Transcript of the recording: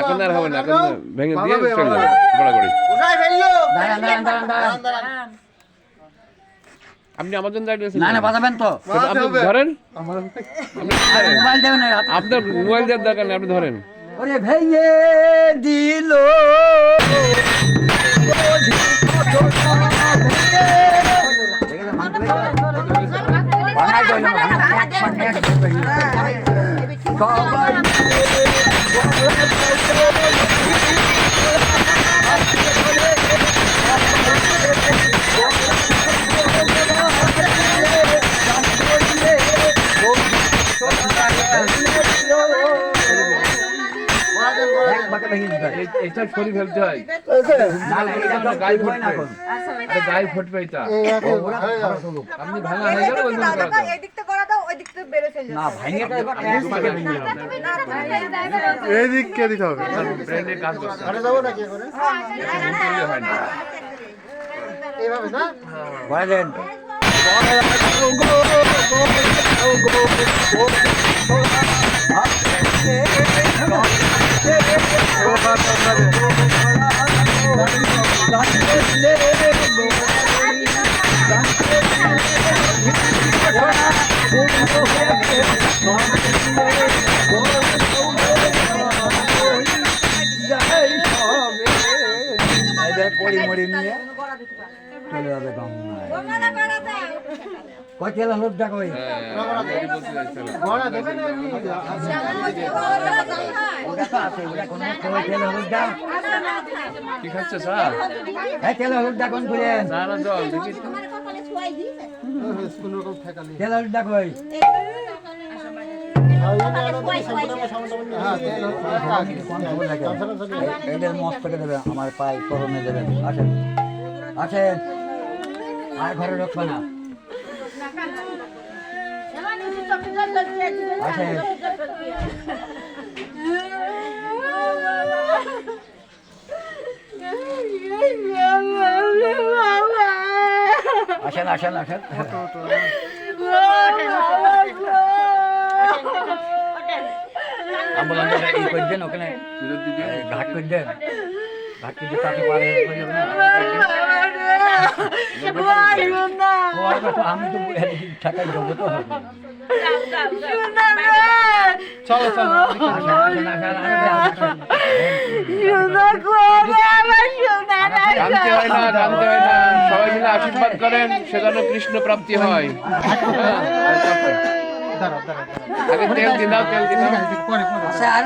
এখন আর হবে না এখন ভেঙে দিয়ে চলে যাবে। দাঁড়ান দাঁড়ান দাঁড়ান দাঁড়ান। আপনি আমার জন্য না না বাজাবেন তো। আপনি ধরেন। মোবাইল দেবেন আপনার মোবাইল দেওয়ার দরকার নেই আপনি ধরেন। ওরে ভেঙে দিল। এটা শরীর ফেলতে হয় গায়ে হয় আরে গায়ে ফুটবে এটা আপনি ভাঙা হয়ে গেল ওই দিকটা বেড়ে ফেলবে না দিতে হবে কড়ি মড়ি নিয়ে চলে যাবে কয় তেল দেখে কি খাচ্ছে স্যার এই তেল হলুদ ডাক কোন করেন না না জল দেখি তেল হলুদ এদের করে দেবে আমার পায়ে করমে দেবেন আসেন আসেন আর ঘরে রাখবে না আসেন। আসেন আসেন আসেন। অ্যাম্বুলেন্সটা ই করে দেন ওখানে। ঘাট করে দেন। করে পারে। হয়ে আমি তো হবে। চলো চলো হয় হয় সবাই মিলে আশীর্বাদ করেন সেজন্য কৃষ্ণ প্রাপ্তি হয় হ্যাঁ, আগে তেল দিন তেল দিন দাও পরে পরে আচ্ছা আর